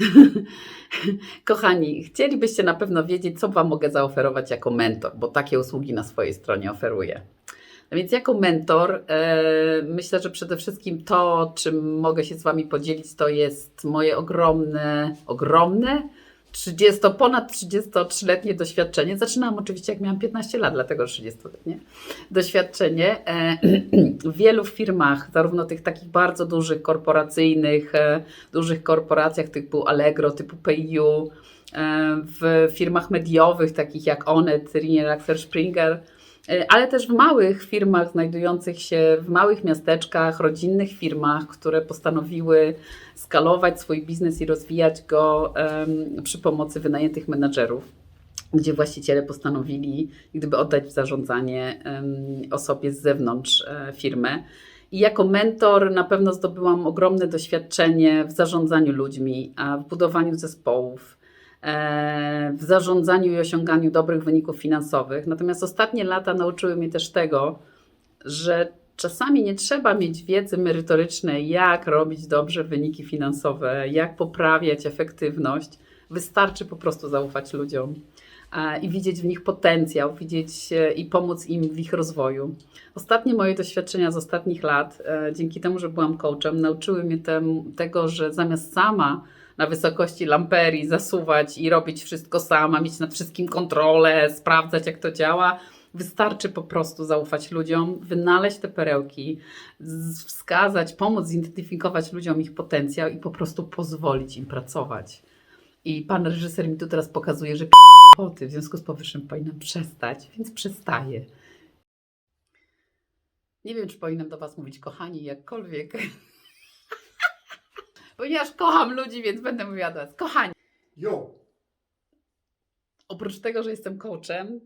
Kochani, chcielibyście na pewno wiedzieć, co Wam mogę zaoferować jako mentor, bo takie usługi na swojej stronie oferuję. No więc jako mentor e, myślę, że przede wszystkim to, czym mogę się z Wami podzielić, to jest moje ogromne, ogromne 30, ponad 33-letnie doświadczenie. Zaczynałam oczywiście jak miałam 15 lat, dlatego 30-letnie doświadczenie e, w wielu firmach, zarówno tych takich bardzo dużych, korporacyjnych, e, dużych korporacjach typu Allegro, typu PayU, e, w firmach mediowych takich jak Onet, Ringier, Axel Springer, ale też w małych firmach znajdujących się w małych miasteczkach, rodzinnych firmach, które postanowiły skalować swój biznes i rozwijać go przy pomocy wynajętych menadżerów, gdzie właściciele postanowili gdyby oddać w zarządzanie osobie z zewnątrz e, firmy. I jako mentor na pewno zdobyłam ogromne doświadczenie w zarządzaniu ludźmi, w budowaniu zespołów, e, w zarządzaniu i osiąganiu dobrych wyników finansowych. Natomiast ostatnie lata nauczyły mnie też tego, że czasami nie trzeba mieć wiedzy merytorycznej, jak robić dobrze wyniki finansowe, jak poprawiać efektywność. Wystarczy po prostu zaufać ludziom i widzieć w nich potencjał, widzieć e, i pomóc im w ich rozwoju. Ostatnie moje doświadczenia z ostatnich lat, e, dzięki temu, że byłam coachem, nauczyły mnie tego, że zamiast sama na wysokości lamperii zasuwać i robić wszystko sama, mieć nad wszystkim kontrolę, sprawdzać jak to działa, Wystarczy po prostu zaufać ludziom, wynaleźć te perełki, wskazać, pomóc zidentyfikować ludziom ich potencjał i po prostu pozwolić im pracować. I pan reżyser mi tu teraz pokazuje, że poty, w związku z powyższym powinnam przestać, więc przestaję. Nie wiem, czy powinnam do Was mówić kochani, jakkolwiek. Ponieważ kocham ludzi, więc będę mówiła do Was kochani. Jo, Oprócz tego, że jestem coachem,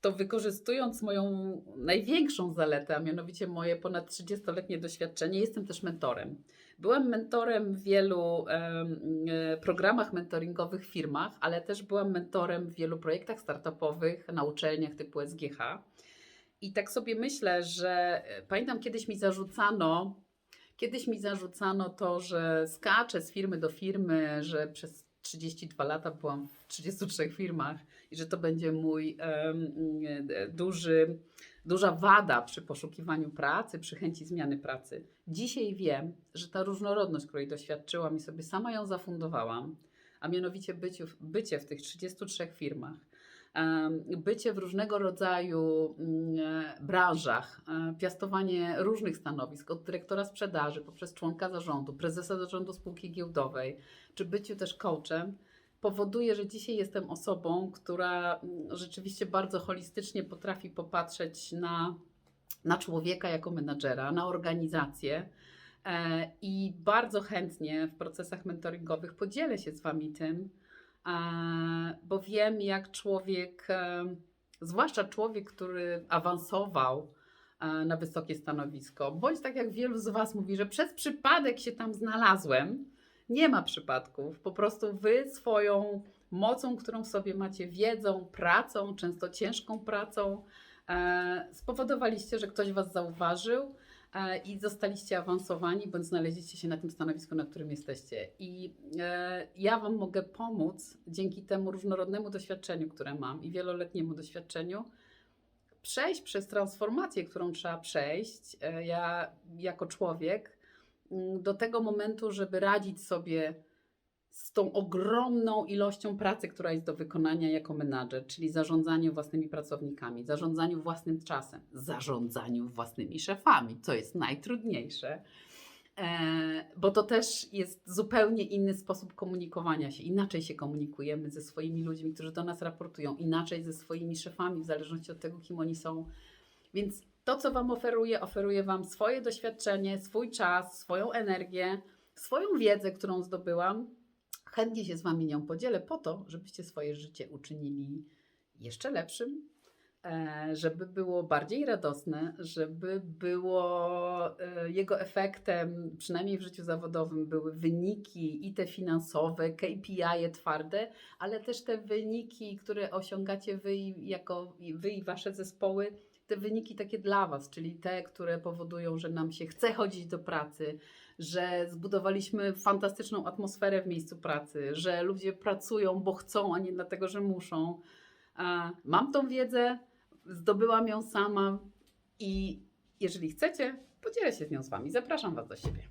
to wykorzystując moją największą zaletę, a mianowicie moje ponad 30-letnie doświadczenie, jestem też mentorem. Byłam mentorem w wielu e, programach mentoringowych w firmach, ale też byłam mentorem w wielu projektach startupowych na uczelniach typu SGH. I tak sobie myślę, że e, pamiętam kiedyś mi zarzucano, kiedyś mi zarzucano to, że skaczę z firmy do firmy, że przez 32 lata byłam w 33 firmach i że to będzie mój e, duży, duża wada przy poszukiwaniu pracy, przy chęci zmiany pracy. Dzisiaj wiem, że ta różnorodność, której doświadczyłam i sobie sama ją zafundowałam, a mianowicie bycie, w tych 33 firmach, bycie w różnego rodzaju mm, e, branżach, e, piastowanie różnych stanowisk, od dyrektora sprzedaży poprzez członka zarządu, prezesa zarządu spółki giełdowej, czy byciu też coachem, powoduje, że dzisiaj jestem osobą, która mm, rzeczywiście bardzo holistycznie potrafi popatrzeć na, na człowieka jako menadżera, na organizację. E, I bardzo chętnie w procesach mentoringowych podzielę się z Wami tym, bo wiem, jak człowiek, e, zwłaszcza człowiek, który awansował e, na wysokie stanowisko, bądź tak jak wielu z Was mówi, że przez przypadek się tam znalazłem, nie ma przypadków. Po prostu wy swoją mocą, którą w sobie macie, wiedzą, pracą, często ciężką pracą, e, spowodowaliście, że ktoś was zauważył e, i zostaliście awansowani, bądź znaleźliście się na tym stanowisku, na którym jesteście. I e, ja wam mogę pomóc dzięki temu różnorodnemu doświadczeniu, które mam i wieloletniemu doświadczeniu, przejść przez transformację, którą trzeba przejść. E, ja jako człowiek mm, do tego momentu, żeby radzić sobie z tą ogromną ilością pracy, która jest do wykonania jako menadżer, czyli zarządzaniu własnymi pracownikami, zarządzaniu własnym czasem, zarządzaniu własnymi szefami, co jest najtrudniejsze. E, bo to też jest zupełnie inny sposób komunikowania się. Inaczej się komunikujemy ze swoimi ludźmi, którzy do nas raportują, inaczej ze swoimi szefami, w zależności od tego, kim oni są. Więc to, co Wam oferuję, oferuję Wam swoje doświadczenie, swój czas, swoją energię, swoją wiedzę, którą zdobyłam. Chętnie się z Wami nią podzielę po to, żebyście swoje życie uczynili jeszcze lepszym, e, żeby było bardziej radosne, żeby było e, jego efektem, przynajmniej w życiu zawodowym, były wyniki i te finansowe, KPI -e twarde, ale też te wyniki, które osiągacie wy, jako wy i wasze zespoły, te wyniki takie dla Was, czyli te, które powodują, że nam się chce chodzić do pracy, że zbudowaliśmy fantastyczną atmosferę w miejscu pracy, że ludzie pracują, bo chcą, a nie dlatego, że muszą. Mam tą wiedzę, zdobyłam ją sama i jeżeli chcecie, podzielę się z nią z Wami. Zapraszam Was do siebie.